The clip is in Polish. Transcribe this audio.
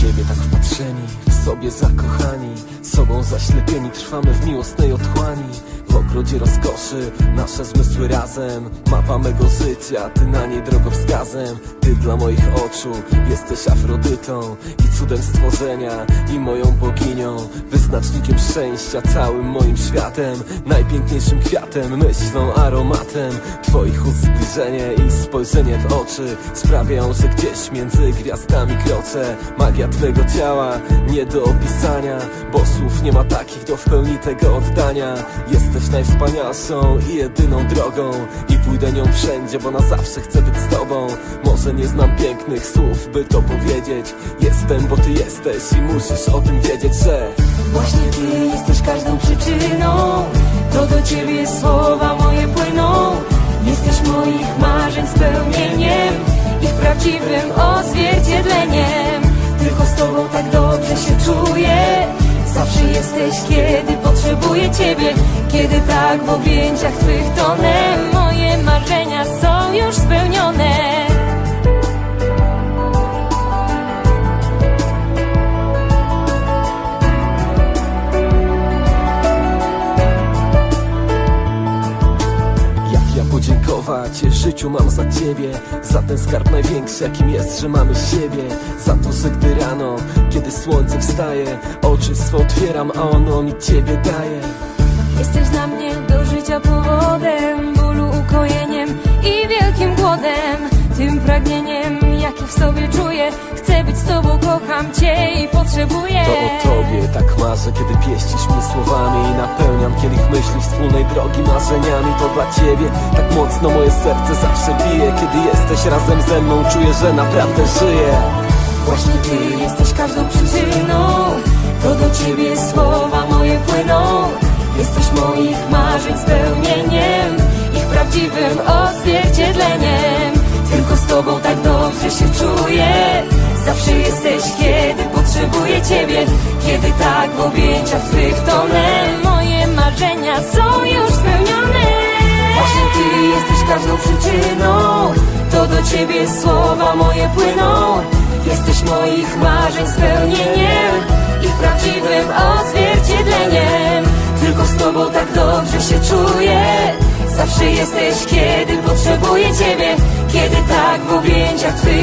siebie tak wpatrzeni, w sobie zakochani Sobą zaślepieni, trwamy w miłosnej otchłani. W ogrodzie rozkoszy, nasze zmysły razem Mapa mego życia, ty na niej drogowskazem Ty dla moich oczu jesteś Afrodytą I cudem stworzenia, i moją boginią Wyznacznikiem szczęścia, całym moim światem Najpiękniejszym kwiatem, myślą, aromatem. Twoich ust zbliżenie i spojrzenie w oczy Sprawiają, że gdzieś między gwiazdami kroczę. Magia twego ciała, nie do opisania Bo słów nie ma takich do w pełni tego oddania. Jesteś najwspanialszą i jedyną drogą. I pójdę nią wszędzie, bo na zawsze chcę być z tobą. Może nie znam pięknych słów, by to powiedzieć. Jestem, bo ty jesteś i musisz o tym wiedzieć, że Właśnie Ty jesteś każdą przyczyną. To do Ciebie słowa moje płyną. Jesteś moich marzeń spełnieniem Ich prawdziwym odzwierciedleniem. Tylko z Tobą tak dobrze się czuję. Zawsze jesteś, kiedy potrzebuję Ciebie Kiedy tak w objęciach Twych tonę Moje marzenia są już spełnione. Jak ja podziękować życiu mam za ciebie? Za ten skarb największy jakim jest, że mamy siebie. Za to, że gdy rano, kiedy słońce wstaje Oczy swe otwieram, a ono mi ciebie daje Jesteś dla mnie do życia powodem, bólu ukojeniem i wielkim głodem. Tym pragnieniem, jakie w sobie czuję. Chcę być z tobą, kocham cię i potrzebuję. To o tobie tak marzę, kiedy pieścisz mnie słowami I napełniam kielich myśli wspólnej drogi marzeniami To dla ciebie tak mocno moje serce zawsze bije Kiedy jesteś razem ze mną, czuję, że naprawdę żyję Właśnie ty jesteś każdą przyczyną. To do ciebie słowa. Jesteś moich marzeń spełnieniem, ich prawdziwym odzwierciedleniem. Tylko z tobą tak dobrze się czuję. Zawsze jesteś, kiedy potrzebuję ciebie. Kiedy tak w objęciach twych tonę. Moje marzenia są już spełnione. Właśnie ty jesteś każdą przyczyną. To do ciebie słowa moje płyną. Jesteś moich marzeń spełnieniem, ich prawdziwym odzwierciedleniem. Jesteś, kiedy potrzebuję ciebie. Kiedy tak w objęciach twych